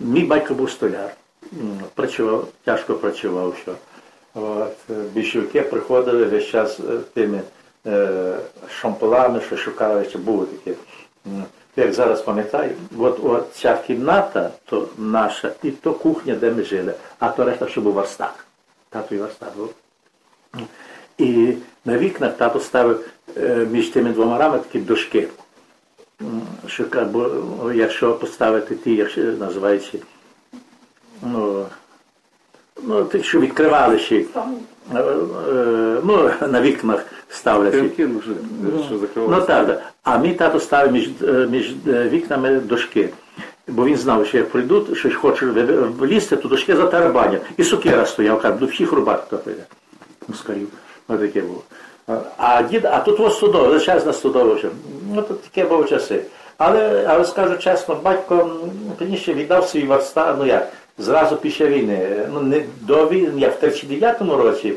Мій батько був столяр, працював, тяжко працював. Що. От, е, більшовики приходили весь час е, тими е, шампулами, що шукали, ще було таке. Як зараз пам'ятаю, от, от ця кімната, то наша, і то кухня, де ми жили, а то решта, що був верстак. Тато і верстак був. І на вікнах тато ставив е, між тими двома рами такі дошки. М, бо, якщо поставити ті, якщо називається, ну, ну, ті, що відкривали ще, е, е, ну, на вікнах ставлять. Ну, що Ну так, так. А мій тато ставив між, е, між вікнами дошки. Бо він знав, що як прийдуть, щось хоче влізти, то дошки затарабанять. І сукера стояв, каже, до всіх рубати хто прийде. Москалів. Ось таке було. А дід, а тут ось судово, величезна судова вже. Ну, то таке були часи. Але, але скажу чесно, батько пізніше віддав свій верста, ну як, зразу після війни. Ну, не до війни, як в 39-му році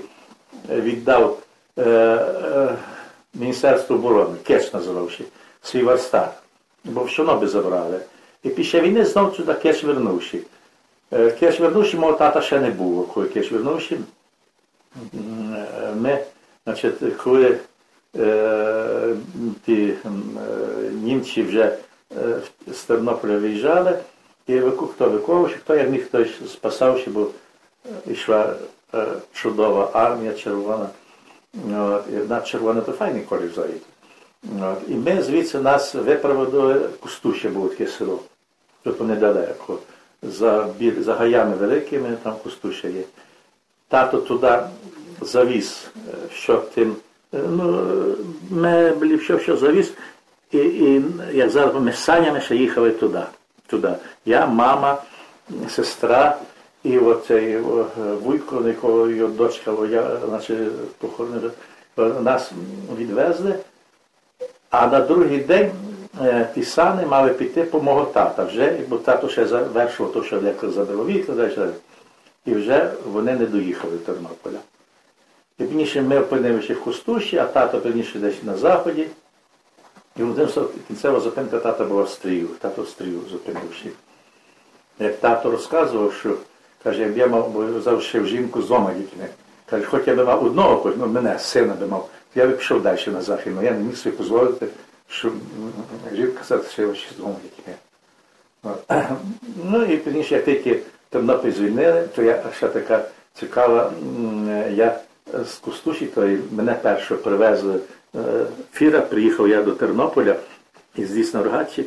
е, віддав е, е, Міністерство оборони, Кеч називавши, свій верстак. Бо в Чорнобиль забрали. І після війни знов сюди Кеч вернувши. Е, Кеш вернувши, мого тата ще не було, коли Кеш вернувши. Е, Ми, значить, коли е, ті е, німці вже е, з Тернополя виїжджали, і хто виковував, хто як міг хтось спасався, бо е, йшла е, чудова армія червона. І одна червона то файний колір взагалі. І ми звідси нас виправили до Кустуще було таке село. Тут недалеко. За, за гаями великими, там Кустуще є. Тато туди завіз, е, що тим, е, ну, е, меблі, що, що завіз. І, і як зараз ми санями ще їхали туди. туди. Я, мама, сестра і оцей вуйко, на якого його дочка, я, значить, похоронили, е, нас відвезли. А на другий день ті сани мали піти по мого тата вже, бо тато ще завершував то, що лекар забило вікна. І вже вони не доїхали до Тернополя. І пізніше ми опинилися в Кустуші, а тато пізніше десь на заході. І один кінцева зупинка тата була в Стрію, тато в Стрію зупинивши. Як тато розказував, що каже, як я мав бо завжди жінку з дома дітьми. Каже, хоч я би мав одного, хоч ну, мене, сина би мав, я би пішов далі на захід, але я не міг собі дозволити, жінка що я ще з двома дітьми. Ну і пізніше, як тільки Тернопіль звільнили, то я ще така цікава, я з Кустуші, то мене першого привезли е, фіра, приїхав я до Тернополя із дійсно Рогачі,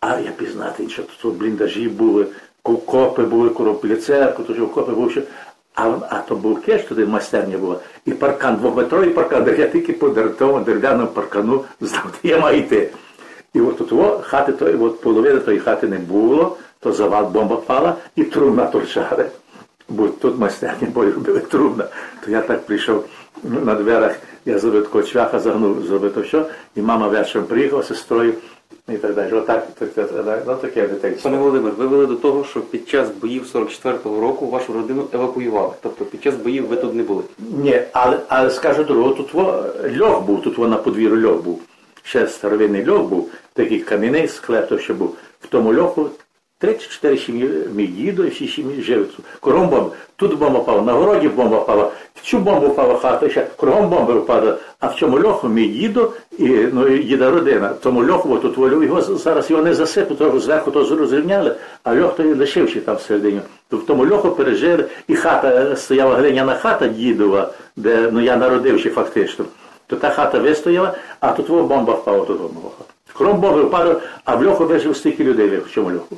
а я пізнати, що тут бліндажі були, окопи були, коропілі церкви, тут окопи були. Що... А, а то був кеш, туди майстерня була, і паркан, двометровий паркан, де я тільки по дер- дерев'яному паркану знав, де я маю йти. І от тут хати, тої, от половини тої хати не було, то завал бомба впала і трубна торчали. Бо тут майстерні бої робили трубна. То я так прийшов ну, на дверях, я зробив такого чвяха, загнув, зробив то що, і мама вечором приїхала з сестрою і так далі. Отак, так, так, так, ну таке дитинство. Пане Володимир, ви вели до того, що під час боїв 44-го року вашу родину евакуювали. Тобто під час боїв ви тут не були. Ні, але, але скажу другого, тут во, льох був, тут во на подвір'ю льох був. Ще старовинний льох був, такий кам'яний склеп, то що був. В тому льоху три чи чотири сім'ї, мій дідо і всі сім'ї жили. Кругом бомба. Тут бомба впала, на городі бомба впала, в цю бомбу впала хата, ще кругом бомби впали. А в цьому льоху мій дідо і, ну, і родина. Тому льоху, тут волю, його зараз його не засипуть, того зверху то розрівняли, а льох той лишився там всередині. То в тому льоху пережили, і хата е, стояла глиняна хата дідова, де ну, я народився фактично. То та хата вистояла, а тут бомба впала тут бомба. Кром бомби впала, а в льоху вижив стільки людей в цьому льоху.